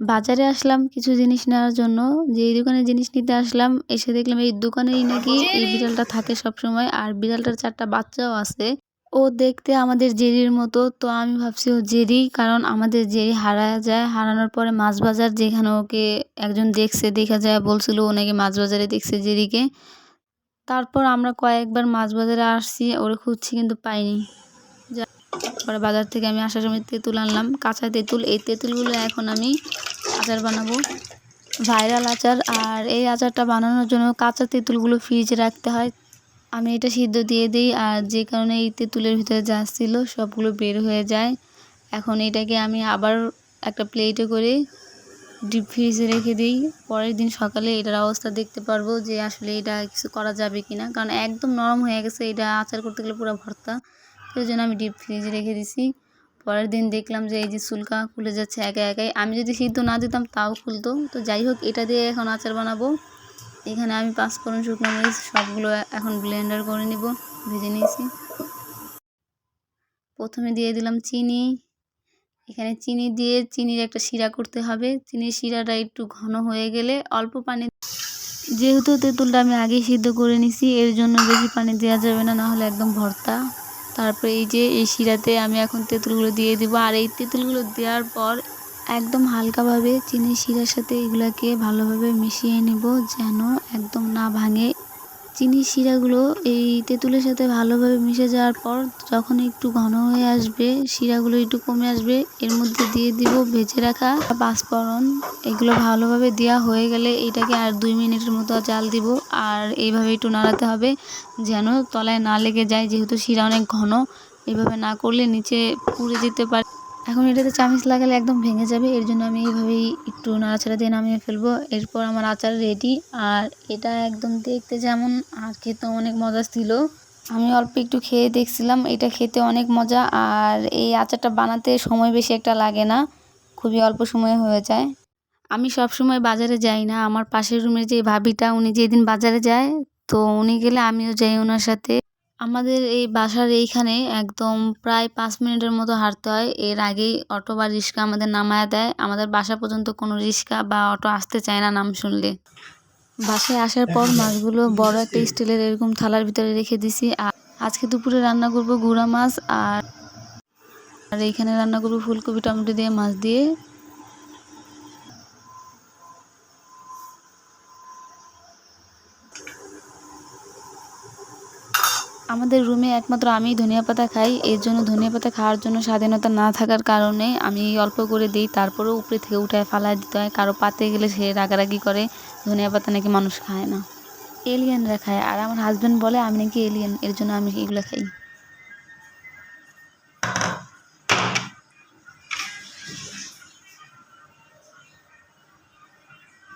বাজারে আসলাম কিছু জিনিস নেওয়ার জন্য। যেই দোকানে জিনিস নিতে আসলাম এসে দেখলাম এই দোকানেই নাকি এই বিড়ালটা থাকে সব সময় আর বিড়ালটার চারটা বাচ্চাও আছে। ও দেখতে আমাদের জেরির মতো তো আমি ভাবছি ও জেরি কারণ আমাদের জেরি হারা যায়। হারানোর পরে মাছ বাজার যেখানে ওকে একজন দেখছে দেখা যায় বলছিল ও নাকি মাছ বাজারে দেখছে জেরিকে। তারপর আমরা কয়েকবার মাছ বাজারে আসছি ওরে খুঁজছি কিন্তু পাইনি। যা পরে বাজার থেকে আমি আসার সময় তেঁতুল আনলাম। কাঁচা তেঁতুল এই তেঁতুলগুলো এখন আমি আচার বানাবো। ভাইরাল আচার, আর এই আচারটা বানানোর জন্য কাঁচা তেঁতুলগুলো ফ্রিজে রাখতে হয়। আমি এটা সিদ্ধ দিয়ে দিই, আর যে কারণে এই তেঁতুলের ভিতরে যা ছিল সবগুলো বের হয়ে যায়। এখন এটাকে আমি আবার একটা প্লেটে করে ডিপ ফ্রিজে রেখে দিই। পরের দিন সকালে এটার অবস্থা দেখতে পারব যে আসলে এটা কিছু করা যাবে কি না কারণ একদম নরম হয়ে গেছে, এটা আচার করতে গেলে পুরো ভর্তা। সেই জন্য আমি ডিপ ফ্রিজে রেখে দিছি। পরের দিন দেখলাম যে এই যে চুলকা খুলে যাচ্ছে একা একাই। আমি যদি সিদ্ধ না দিতাম, তাও খুলতো তো যাই হোক, এটা দিয়ে এখন আচার বানাবো। এখানে আমি পাঁচফোড়ন, শুকনো মরিচ সবগুলো এখন ব্লেন্ডার করে নিব, ভেজে নিয়েছি। প্রথমে দিয়ে দিলাম চিনি। এখানে চিনি দিয়ে চিনির একটা শিরা করতে হবে। চিনির শিরাটা একটু ঘন হয়ে গেলে অল্প পানি যেহেতু তেঁতুলটা আমি আগেই সিদ্ধ করে নিছি, এর জন্য বেশি পানি দেওয়া যাবে না, নাহলে একদম ভর্তা। তারপরে এই যে এই শিরাতে আমি এখন তেঁতুলগুলো দিয়ে দিব। আর এই তেঁতুলগুলো দেওয়ার পর একদম হালকাভাবে চিনি শিরার সাথে এগুলাকে ভালোভাবে মিশিয়ে নেব যেন একদম না ভাঙে। চিনির শিরাগুলো এই তেঁতুলের সাথে ভালোভাবে মিশে যাওয়ার পর যখন একটু ঘন হয়ে আসবে, শিরাগুলো একটু কমে আসবে, এর মধ্যে দিয়ে দিব ভেজে রাখা পাঁচফোড়ন। এগুলো ভালোভাবে দেওয়া হয়ে গেলে এটাকে আর দুই মিনিটের মতো জাল দিব আর এইভাবে একটু নাড়াতে হবে যেন তলায় না লেগে যায়, যেহেতু শিরা অনেক ঘন। এইভাবে না করলে নিচে পুড়ে যেতে পারে। এখন এটাতে চামিচ লাগালে একদম ভেঙে যাবে, এর জন্য আমি এইভাবেই একটু নাড়াচাড়া দিয়ে নামিয়ে ফেলব। এরপর আমার আচার রেডি আর এটা একদম দেখতে যেমন আর খেতে অনেক মজা ছিল। আমি অল্প একটু খেয়ে দেখছিলাম, এটা খেতে অনেক মজা, আর এই আচারটা বানাতে সময় বেশি একটা লাগে না, খুবই অল্প সময়ে হয়ে যায়। আমি সব সময় বাজারে যাই না, আমার পাশের রুমের যে ভাবিটা, উনি যেদিন বাজারে যায়, তো উনি গেলে আমিও যাই ওনার সাথে। আমাদের এই বাসার এইখানে একদম প্রায় পাঁচ মিনিটের মতো হাঁটতে হয়। এর আগেই অটো বা রিক্সা আমাদের নামায়া দেয়। আমাদের বাসা পর্যন্ত কোনো রিক্সা বা অটো আসতে চায় না নাম শুনলে। বাসায় আসার পর মাছগুলো বড় একটা স্টিলের এরকম থালার ভিতরে রেখে দিছি। আর আজকে দুপুরে রান্না করব গুঁড়া মাছ আর আর এইখানে রান্না করব ফুলকপি, টমেটো দিয়ে মাছ দিয়ে। আমাদের রুমে একমাত্র আমি ধনিয়া পাতা খাই। এর জন্য ধনিয়া পাতা খাওয়ার জন্য স্বাধীনতা না থাকার কারণে আমি অল্প করে দিই। তারপরেও উপরে থেকে উঠায় ফালা দিতে হয়। কারও পাতে গেলে সে রাগারাগি করে। ধনিয়া পাতা নাকি মানুষ খায় না। এলিয়েনরা খায়। আর আমার হাজব্যান্ড বলে, আমি নাকি এলিয়েন এর জন্য আমি এগুলো খাই।